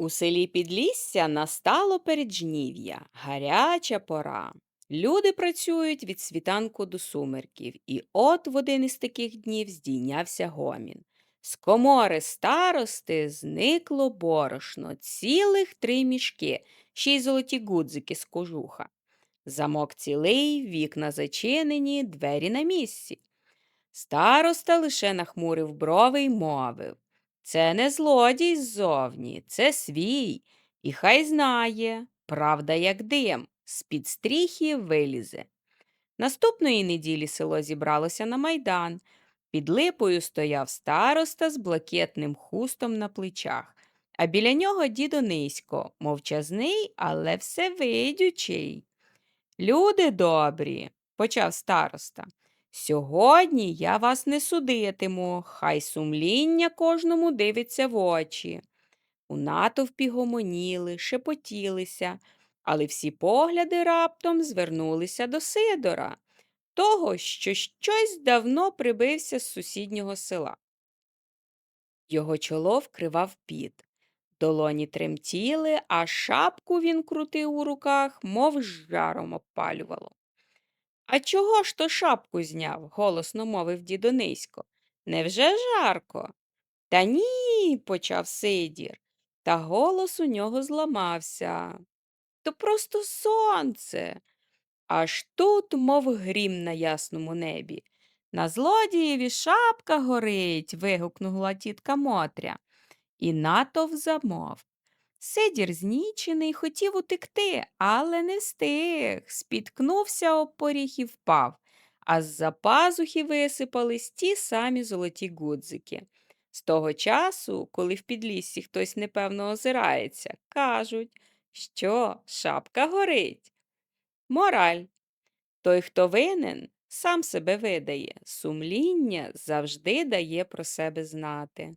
У селі Підлісся настало переджнів'я, гаряча пора. Люди працюють від світанку до сумерків, і от в один із таких днів здійнявся гомін. З комори старости зникло борошно, цілих три мішки, ще й золоті гудзики з кожуха. Замок цілий, вікна зачинені, двері на місці. Староста лише нахмурив брови й мовив. Це не злодій ззовні, це свій. І хай знає, правда, як дим, з-під стріхи вилізе. Наступної неділі село зібралося на майдан. Під липою стояв староста з блакитним хустом на плечах, а біля нього дідо низько, мовчазний, але всевидючий. Люди добрі, почав староста. Сьогодні я вас не судитиму, хай сумління кожному дивиться в очі. У натовпі гомоніли, шепотілися, але всі погляди раптом звернулися до Сидора, того, що щось давно прибився з сусіднього села. Його чоло вкривав піт. Долоні тремтіли, а шапку він крутив у руках, мов жаром опалювало. А чого ж то шапку зняв? голосно мовив дідо низько. Невже жарко? Та ні, почав Сидір, та голос у нього зламався. То просто сонце. Аж тут, мов грім на ясному небі. На злодієві шапка горить. вигукнула тітка Мотря. І натов замов. Сидір знічений хотів утекти, але не встиг, спіткнувся об поріг і впав, а з-за пазухи висипались ті самі золоті гудзики. З того часу, коли в підліссі хтось непевно озирається, кажуть, що шапка горить. Мораль. Той, хто винен, сам себе видає, сумління завжди дає про себе знати.